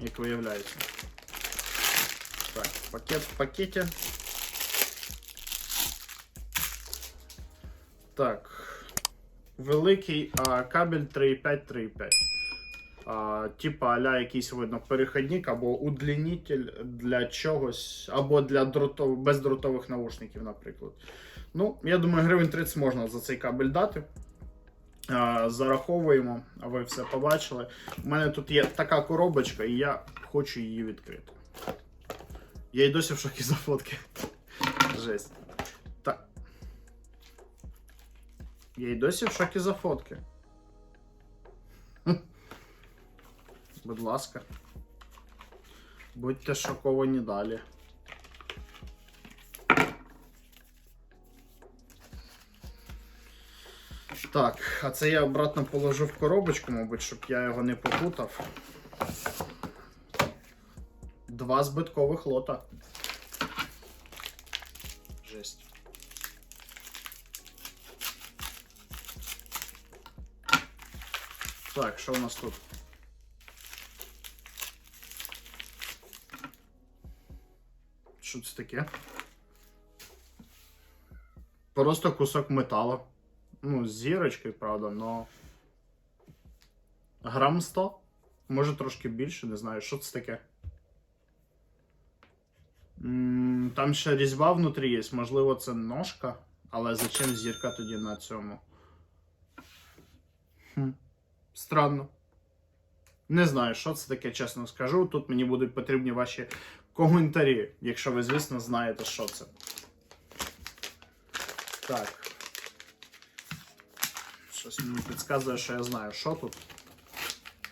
як виявляється. Так, пакет в пакеті. Так. Великий а, кабель 3,5 3,5. А, типа аля якийсь видно перехідник або удлінитель для чогось, або для дротов... бездротових наушників, наприклад. Ну, я думаю, гривень 30 можна за цей кабель дати. Зараховуємо, а ви все побачили. У мене тут є така коробочка, і я хочу її відкрити. Я й досі в шокі за фотки. Жесть. Так. Я й досі в шокі за фотки. Будь ласка. Будьте шоковані далі. Так, а це я обратно положу в коробочку, мабуть, щоб я його не попутав. Два збиткових лота. Жесть. Так, що у нас тут? Що це таке? Просто кусок металу. Ну, з зірочкою, правда, но. Грам 100? Може трошки більше, не знаю, що це таке. Там ще різьба внутрі є, можливо, це ножка, але зачем зірка тоді на цьому? Хм. Странно. Не знаю, що це таке, чесно скажу. Тут мені будуть потрібні ваші коментарі, якщо ви, звісно, знаєте, що це. Так. Щось мені підказує, що я знаю, що тут.